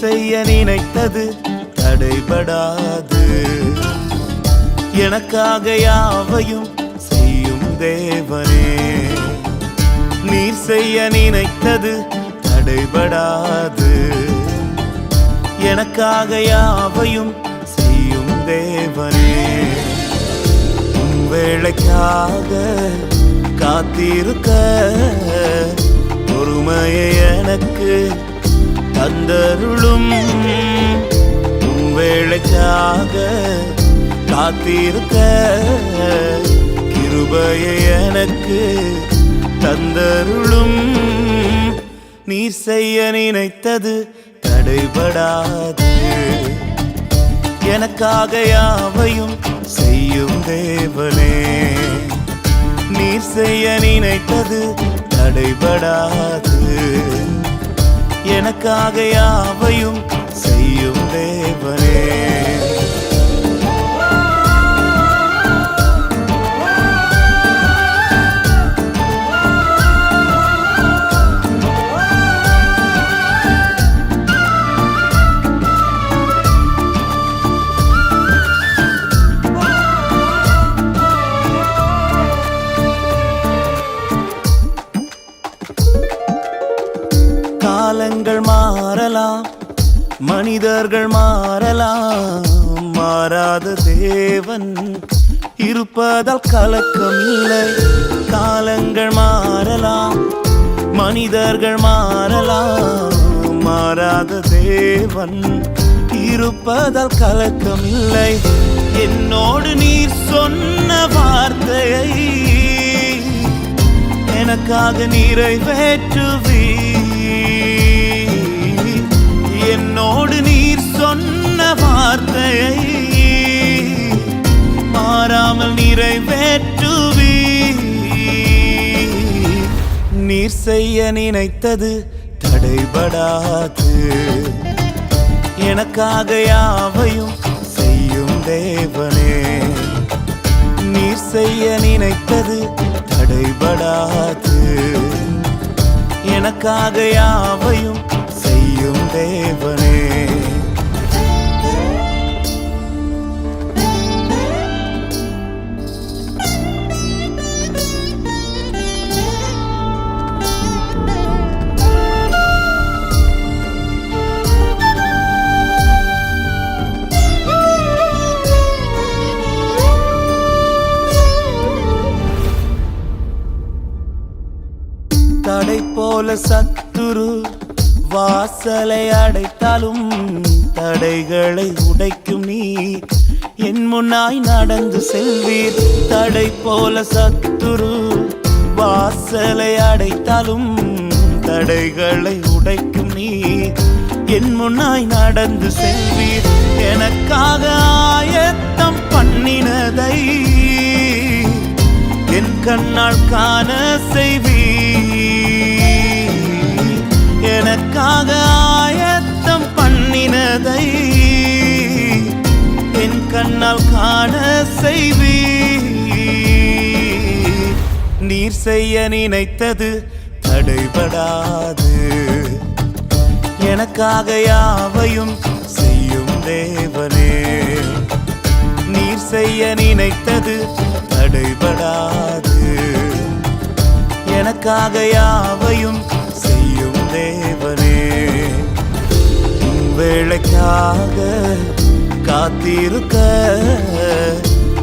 செய்ய நினைத்தது தடைபடாது. எனக்காக யாவையும் செய்யும் தேவனே. நீர் செய்ய நினைத்தது தடைபடாது. எனக்காக யாவையும் செய்யும் தேவனே. உம் வேளைக்காக காத்திருக்க பொறுமையை எனக்கு தந்தருளும். வேளைக்காக காத்திருக்க கிருபையை எனக்கு தந்தருளும். நீர் செய்ய நினைத்தது தடைபடாது. எனக்காக யாவையும் செய்யும் தேவனே நீர் செய்ய நினைத்தது தடைபடாது. எனக்காக யாவையும் செய்யும் தேவனே. காலங்கள் மாறலாம் மனிதர்கள் மாறலாம். மாறாத தேவன் இருப்பதால் கலக்கம் இல்லை. காலங்கள் மாறலாம் மனிதர்கள் மாறலாம். மாறாத தேவன் இருப்பதால் கலக்கம் இல்லை. என்னோடு நீர் சொன்ன வார்த்தையை எனக்காக நிறைவேற்றுவீர் நீர் செய்ய நினைத்தது தடைபடாது. எனக்காக யாவையும் செய்யும் தேவனே. நீர் செய்ய நினைத்தது தடைபடாது. எனக்காக யாவையும் செய்யும் தேவனே. போல சத்துரு வாசலை அடைத்தாலும் தடைகளை உடைக்கும் நீ என் முன்னாய் நடந்து செல்வீர். தடை போல சத்துரு வாசலை அடைத்தாலும் தடைகளை உடைக்கும் நீ என் முன்னாய் நடந்து செல்வீர். எனக்காக ஆயத்தம் பண்ணினதை என் கண்ணால் காண செய்வீ எனக்காக ஆயத்தம் பண்ணினதை என் கண்ணால் காண செய்வீ நீர் செய்ய நினைத்தது தடைபடாது. எனக்காக யாவையும் செய்யும் தேவனே. நீர் செய்ய நினைத்தது தடைபடாது. எனக்காக யாவையும் செய்யும் தேவ வேளைக்காக காத்திருக்க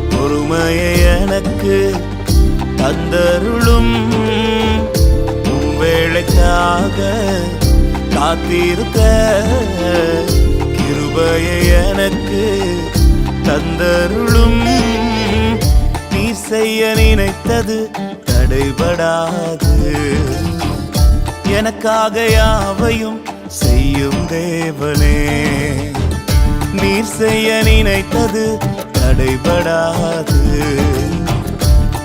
பொறுமையை எனக்கு தந்தருளும். வேளைக்காக காத்திருக்க கிருபையை எனக்கு தந்தருளும். நீ செய்ய நினைத்தது தடைபடாது. எனக்காக யாவையும் செய்யும் தேவனே. நீர் செய்ய நினைத்தது தடைபடாது.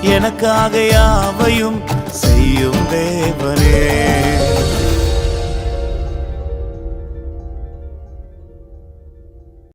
எனக்காக யாவையும் செய்யும் தேவனே.